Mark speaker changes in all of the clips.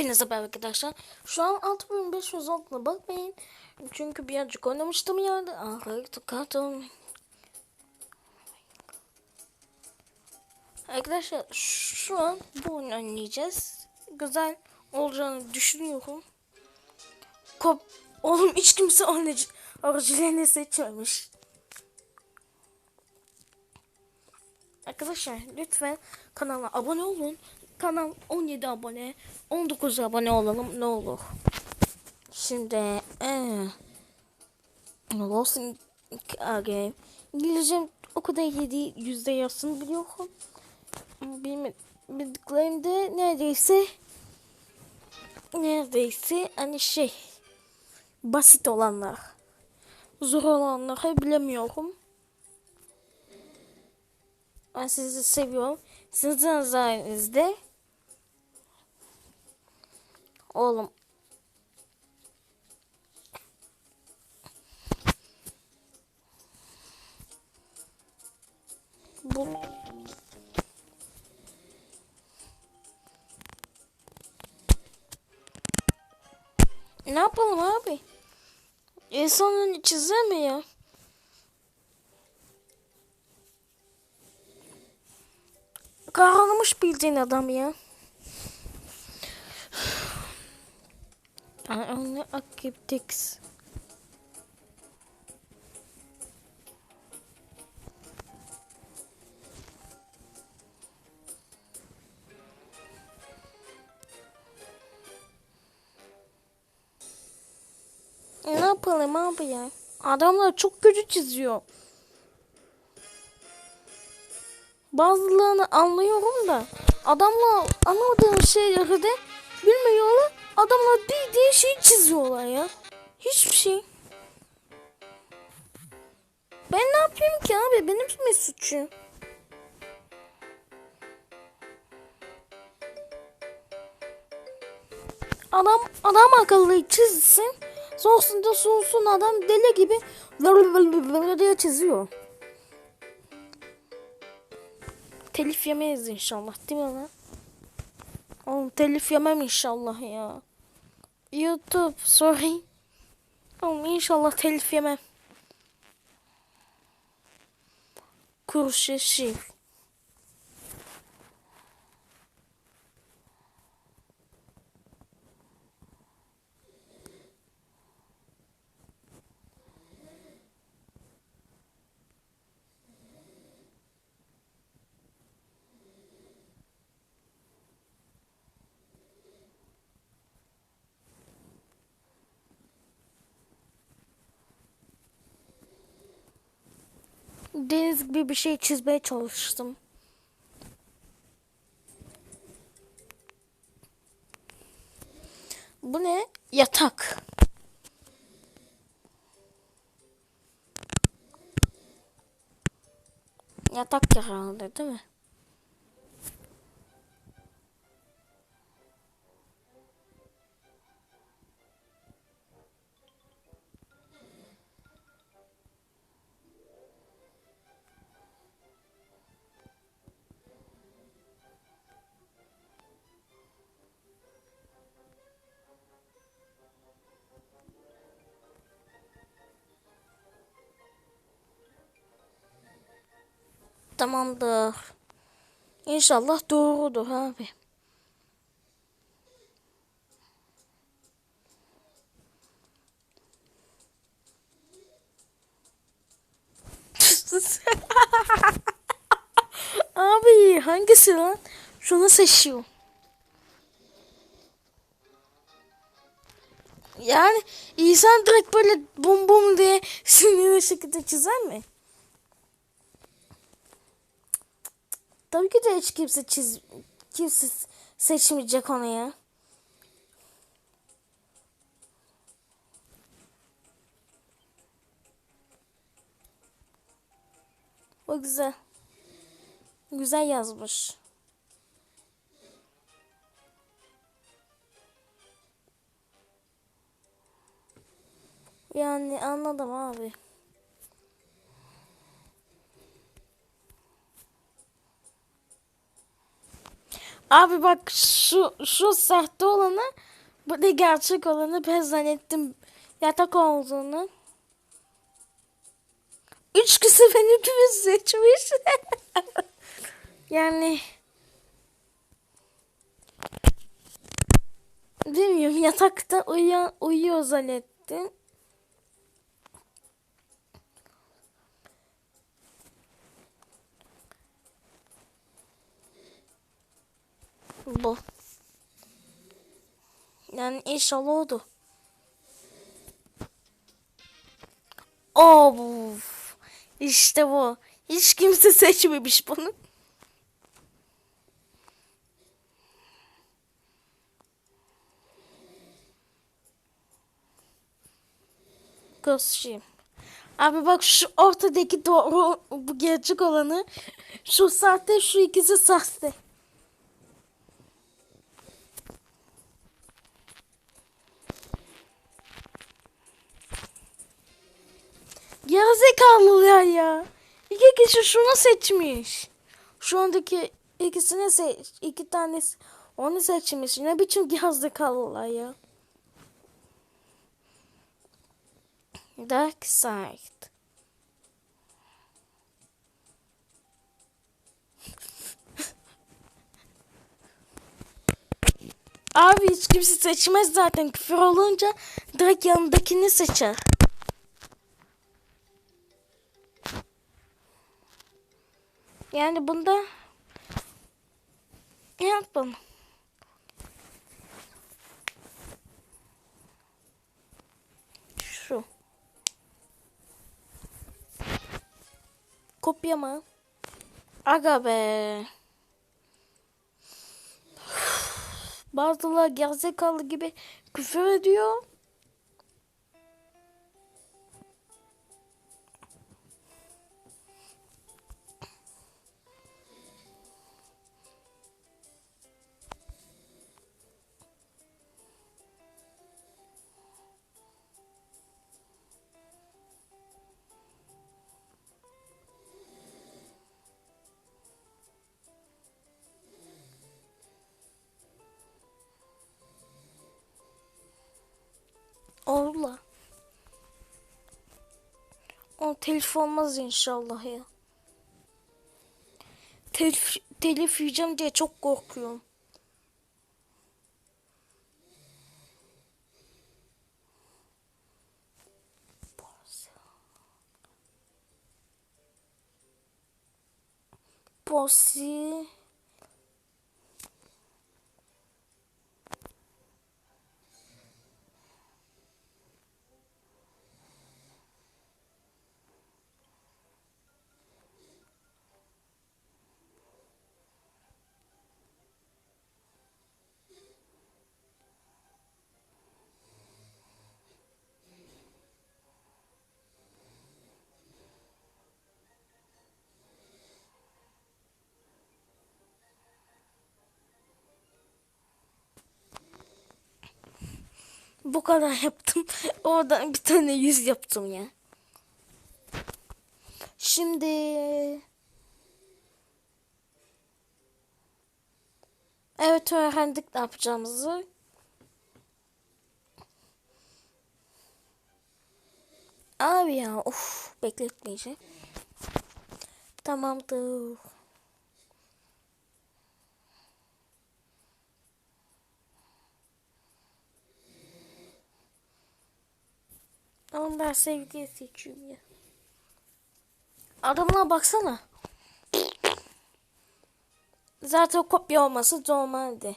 Speaker 1: Hepinize merhaba arkadaşlar. Şu an 6500 okla bakmayın. Çünkü birazcık oynamıştım yerde. Arkaya tıkladım. Arkadaşlar şu an bu oyunu oynayacağız. Güzel olacağını düşünüyorum. Kop Oğlum hiç kimse orijinalini seçmemiş. Arkadaşlar lütfen kanala abone olun. Kanal 17 abone, 19 abone olalım ne olur. Şimdi eee Lost in Game. İngilizcem o kadar iyi değil. Yüzde yarısını biliyorum. Bilme, bildiklerimde neredeyse neredeyse hani şey basit olanlar. Zor olanları bilemiyorum. Ben sizi seviyorum. Sizin sayenizde. Oğlum. Bu Ne yapalım abi? İnsanın çizer mi ya? Kahramış bildiğin adam ya. I only accepts. Ne yapalım abi ya? Adamlar çok kötü çiziyor. Bazılarını anlıyorum da adamlar anlamadığım şeyleri de bilmiyorlar. Adamlar bildiği şey çiziyorlar ya. Hiçbir şey. Ben ne yapayım ki abi? Benim mi suçum? Adam adam akıllı çizsin. Sonrasında sonsun adam deli gibi diye çiziyor. Telif yemeyiz inşallah değil mi lan? Oğlum telif yemem inşallah ya. YouTube sorry. Oğlum inşallah telif yemem. Kurşe Deniz gibi bir şey çizmeye çalıştım. Bu ne? Yatak. Yatak herhalde değil mi? Tamamdır. İnşallah doğrudur abi. abi hangisi lan? Şunu seçiyor. Yani insan direkt böyle bum bum diye sinirli şekilde çizer mi? Tabii ki de hiç kimse çiz kimse seçmeyecek onu ya. O güzel. Güzel yazmış. Yani anladım abi. Abi bak şu şu sahte olanı bu da gerçek olanı ben zannettim yatak olduğunu. Üç kişi beni gibi seçmiş. yani bilmiyorum yatakta uyuyor, uyuyor zannettim. Bu. Yani inşallah oldu. Of. İşte bu. Hiç kimse seçmemiş bunu. Kostüm. Abi bak şu ortadaki doğru bu gerçek olanı. Şu sahte şu ikisi sahte. Gerizekalılar ya. İki kişi şunu seçmiş. Şu andaki ikisini seç, iki tanesi onu seçmiş. Ne biçim gerizekalılar ya. Dark Side. Abi hiç kimse seçmez zaten. Küfür olunca direkt yanındakini seçer. Yani bunda ne yapalım? Şu. Kopya mı? Aga be. Bazıları gerizekalı gibi küfür ediyor. Telif olmaz inşallah ya. Telif, telif yiyeceğim diye çok korkuyorum. Posi. Bu kadar yaptım. Oradan bir tane yüz yaptım ya. Şimdi Evet öğrendik ne yapacağımızı. Abi ya of bekletmeyeceğim. Tamamdır. Ama ben sevgiyi seçiyorum ya. Adamına baksana. Zaten kopya olması normaldi.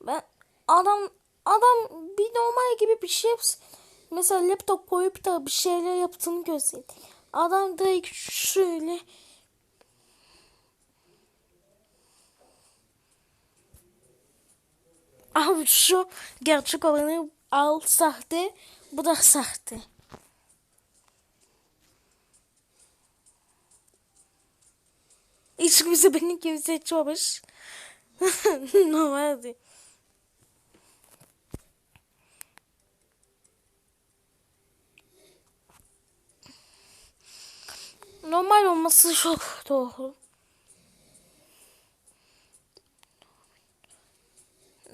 Speaker 1: Ben adam adam bir normal gibi bir şey. Mesela laptop koyup da bir şeyler yaptığını gösterdi. Adam direkt şöyle Abi şu gerçek olanı al sahte. Bu da sahte. Hiç kimse beni gibi seçmemiş. Normaldi. Normal olması çok doğru.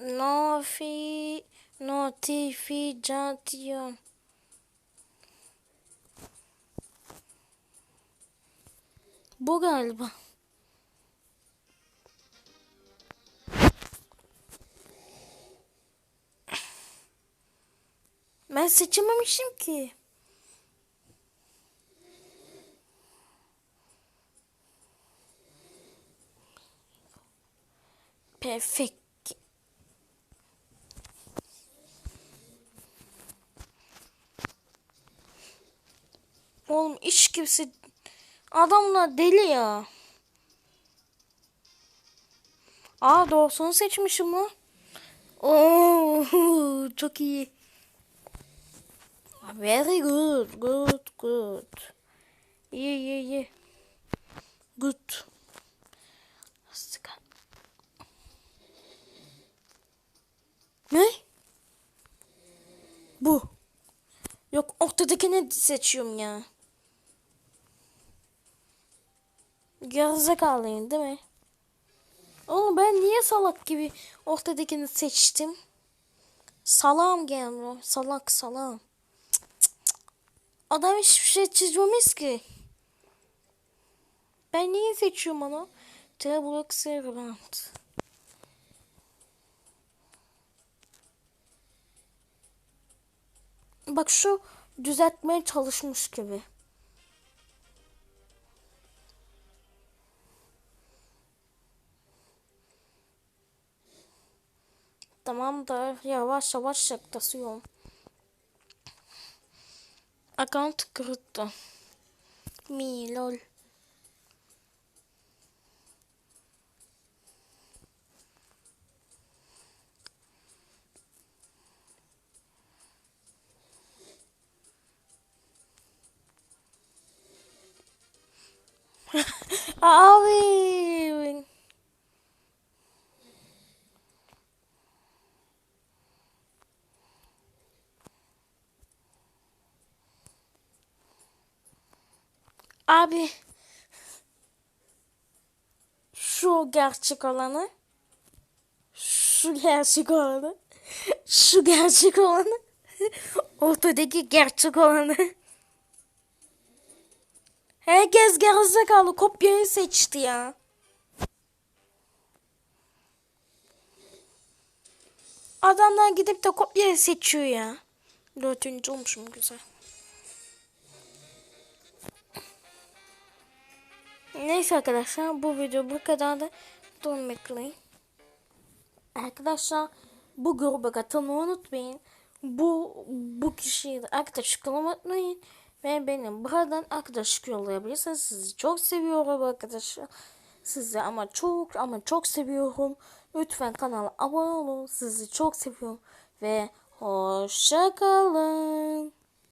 Speaker 1: Nofi notification. Bu galiba. Ben seçememişim ki. Perfect. Oğlum iş kimse adamlar deli ya. Aa doğrusunu seçmişim lan. Oo çok iyi. Very good, good, good. İyi, iyi, iyi. Good. Sıkı. Ne? Bu. Yok ortadakini seçiyorum ya. Gerizekalıyım değil mi? Oğlum ben niye salak gibi ortadakini seçtim? Salam gelmiyor. Salak salam. Adam hiçbir şey çizmemiş ki. Ben niye seçiyorum onu? T-Block Servant. Bak şu düzeltmeye çalışmış gibi. Tamamdır. Yavaş yavaş yaklaşıyorum. Account kırıktı. Mi lol. Abi. Abi. Şu gerçek olanı. Şu gerçek olanı. Şu gerçek olanı. Ortadaki gerçek olanı. Herkes gerizekalı kopyayı seçti ya. Adamlar gidip de kopyayı seçiyor ya. Dördüncü olmuşum güzel. Neyse arkadaşlar bu video bu kadar da bekleyin. Arkadaşlar bu gruba katılmayı unutmayın. Bu bu kişiyi de arkadaşlık unutmayın. Ve benim buradan arkadaşlık yollayabilirsiniz. Sizi çok seviyorum arkadaşlar. Sizi ama çok ama çok seviyorum. Lütfen kanala abone olun. Sizi çok seviyorum. Ve hoşça kalın.